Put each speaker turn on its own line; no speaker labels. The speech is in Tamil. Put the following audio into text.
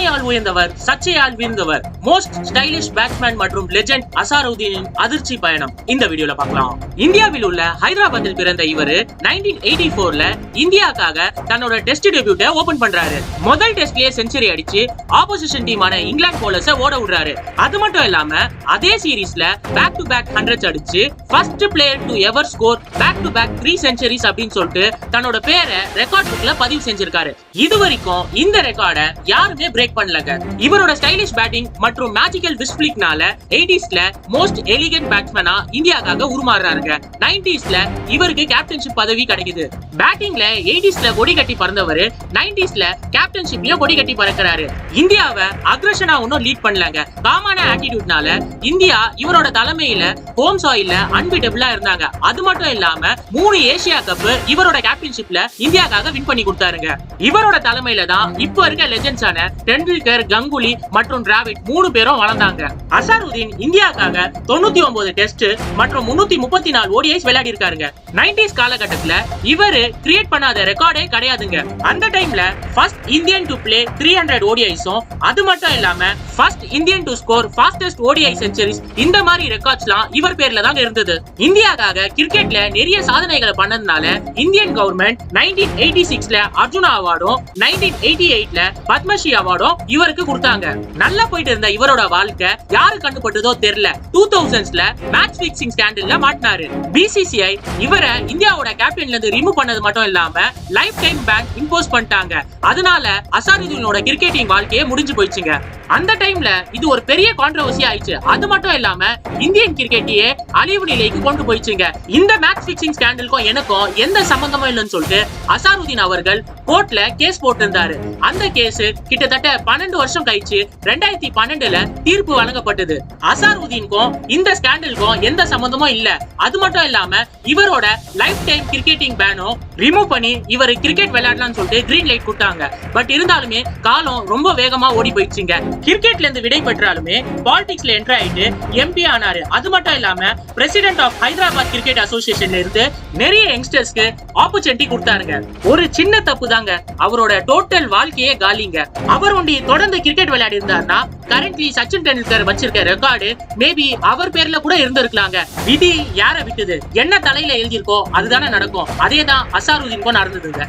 சாதனையால் உயர்ந்தவர் சர்ச்சையால் வீழ்ந்தவர். மோஸ்ட் ஸ்டைலிஷ் பேட்ஸ்மேன் மற்றும் லெஜெண்ட் அசாருதீனின் அதிர்ச்சி பயணம். இந்த வீடியோல பார்க்கலாம். இந்தியாவில் உள்ள ஹைதராபாத்தில் பிறந்த இவரு 1984 ல இந்தியாக்காக தன்னோட டெஸ்ட் டெபியூட்டை ஓபன் பண்றாரு. முதல் டெஸ்ட்லயே செஞ்சுரி அடிச்சு ஆப்போசிஷன் டீமான இங்கிலாந்து போலர்ஸ ஓட விடுறாரு. அது மட்டும் இல்லாம அதே சீரீஸ்ல பேக் டு பேக் ஹண்ட்ரட்ஸ் அடிச்சு first player to ever score back to back three centuries அப்படின்னு சொல்லிட்டு தன்னோட பேரை ரெக்கார்ட் புக்ல பதிவு செஞ்சிருக்காரு. இது வரைக்கும் இந்த ரெக்கார்டை யாருமே பிரேக் பண்ணலங்க. இவரோட ஸ்டைலிஷ் பேட்டிங் மற்றும் மேஜிக்கல் விஸ்பிளிக்னால 80ஸ்ல மோஸ்ட் எலிகன்ட் பேட்ஸ்மேனா இந்தியாக்காக உருமாறுறாருங்க. 90ஸ்ல இவருக்கு கேப்டன்ஷிப் பதவி கிடைக்குது. பேட்டிங்ல 80ஸ்ல கொடி கட்டி பறந்தவர் 90ஸ்ல கேப்டன்ஷிப்லயும் கொடி கட்டி பறக்கிறாரு. இந்தியாவை அக்ரஷனா ஒன்னும் லீட் பண்ணலங்க. காமான ஆட்டிடியூட்னால இந்தியா இவரோட தலைமையில ஹோம் சாயில்ல அன்பிட்டபிளா இருந்தாங்க. அது மட்டும் இல்லாம மூணு ஏசியா கப் இவரோட கேப்டன்ஷிப்ல இந்தியாக்காக வின் பண்ணி கொடுத்தாருங்க. இவரோட தலைமையில தான் இப்ப இருக்க லெஜெண்ட்ஸான டெண்டுல்கர் கங்குலி மற்றும் டிராவிட் மூணு பேரும் வளர்ந்தாங்க. அசாருதீன் இந்தியாக்காக தொண்ணூத்தி ஒன்பது டெஸ்ட் மற்றும் முன்னூத்தி முப்பத்தி நாலு ஓடிஐஸ் விளையாடி இருக்காருங்க நைன்டிஸ் காலகட்டத்துல இவரு கிரியேட் பண்ணாத ரெக்கார்டே கிடையாதுங்க. அந்த டைம்ல first Indian to play three hundred ஓடிஐஸும் அது மட்டும் இல்லாம first Indian to score fastest ODI centuries இந்த மாதிரி ரெக்கார்ட்ஸ்லாம் இவர் பேர்ல தாங்க இருந்தது. இந்தியாக்காக கிரிக்கெட்ல நிறைய சாதனைகளை பண்ணதுனால இந்தியன் கவர்மெண்ட் நைன்டீன் எயிட்டி சிக்ஸ்ல அர்ஜுனா அவார்டும் நைன்டீன் எயிட்டி எயிட்ல பத்மஸ்ரீ அவார்டும் இவருக்கு கொடுத்தாங்க. நல்லா போயிட்டு இருந்த இவரோட வாழ்க்கை யாரு கண்டுபட்டதோ தெரியல. டூ தௌசண்ட்ஸ்ல மேட்ச் பிக்சிங் ஸ்கேண்டல்ல மாட்டினாரு. பிசிசிஐ இவரை இந்தியாவோட கேப்டன்ல இருந்து ரிமூவ் பண்ணது மட்டும் இல்லாம லைஃப் டைம் பேன் இம்போஸ் பண்ணிட்டாங்க. அதனால அசாருதீனோட கிரிக்கெட்டிங் வாழ்க்கையே முடிஞ்சு போயிடுச்சுங்க. அந்த டைம்ல இது ஒரு பெரிய கான்ட்ரவர்சி ஆயிடுச்சு. அது மட்டும் இல்லாம இந்தியன் கிரிக்கெட்டையே அழிவு நிலைக்கு கொண்டு போயிடுச்சுங்க. இந்த மேட்ச் பிக்சிங் ஸ்கேண்டலுக்கும் எனக்கும் எந்த சம்பந்தமும் இல்லைன்னு சொல்லிட்டு அசாருதீன் அவர்கள் கோர்ட்ல கேஸ் போட்டிருந்தாரு. அந்த கேஸ் கிட்டத்தட்ட பன்னெண்டு வருஷம் கழிச்சு ரெண்டாயிரத்தி பன்னெண்டுல தீர்ப்பு வழங்கப்பட்டது. அசாருதீனுக்கும் இந்த ஸ்கேண்டலுக்கும் எந்த சம்பந்தமும் இல்ல. அது மட்டும் இல்லாம இவரோட லைஃப் டைம் கிரிக்கெட்டிங் பேனும் ரிமூவ் பண்ணி இவர் கிரிக்கெட் விளையாடலாம்னு சொல்லிட்டு கிரீன் லைட் கொடுத்தாங்க. பட் இருந்தாலுமே காலம் ரொம்ப வேகமா ஓடி போயிடுச்சுங்க. கிரிக்கெட்ல இருந்து விடை பெற்றாலுமே பாலிடிக்ஸ்ல என்டர் ஆயிட்டு எம்பி ஆனாரு. அது மட்டும் இல்லாம பிரசிடென்ட் ஆஃப் ஹைதராபாத் கிரிக்கெட் அசோசியேஷன்ல இருந்து நிறைய யங்ஸ்டர்ஸ்க்கு ஆப்பர்ச்சுனிட்டி கொடுத்தாருங்க. ஒரு சின்ன தப்பு தாங்க அவரோட டோட்டல் வாழ்க்கையே காலிங்க. அவர் ஒண்டி தொடர்ந்து கிரிக்கெட் விளையாடி இருந்தாருன்னா கரண்ட்லி சச்சின் டெண்டுல்கர் வச்சிருக்க ரெக்கார்டு மேபி அவர் பேர்ல கூட இருந்திருக்கலாங்க. விதி யார விட்டுது? என்ன தலையில எழுதியிருக்கோ அதுதானே நடக்கும். அதே தான் அசாருதீனுக்கும் நடந்ததுங்க.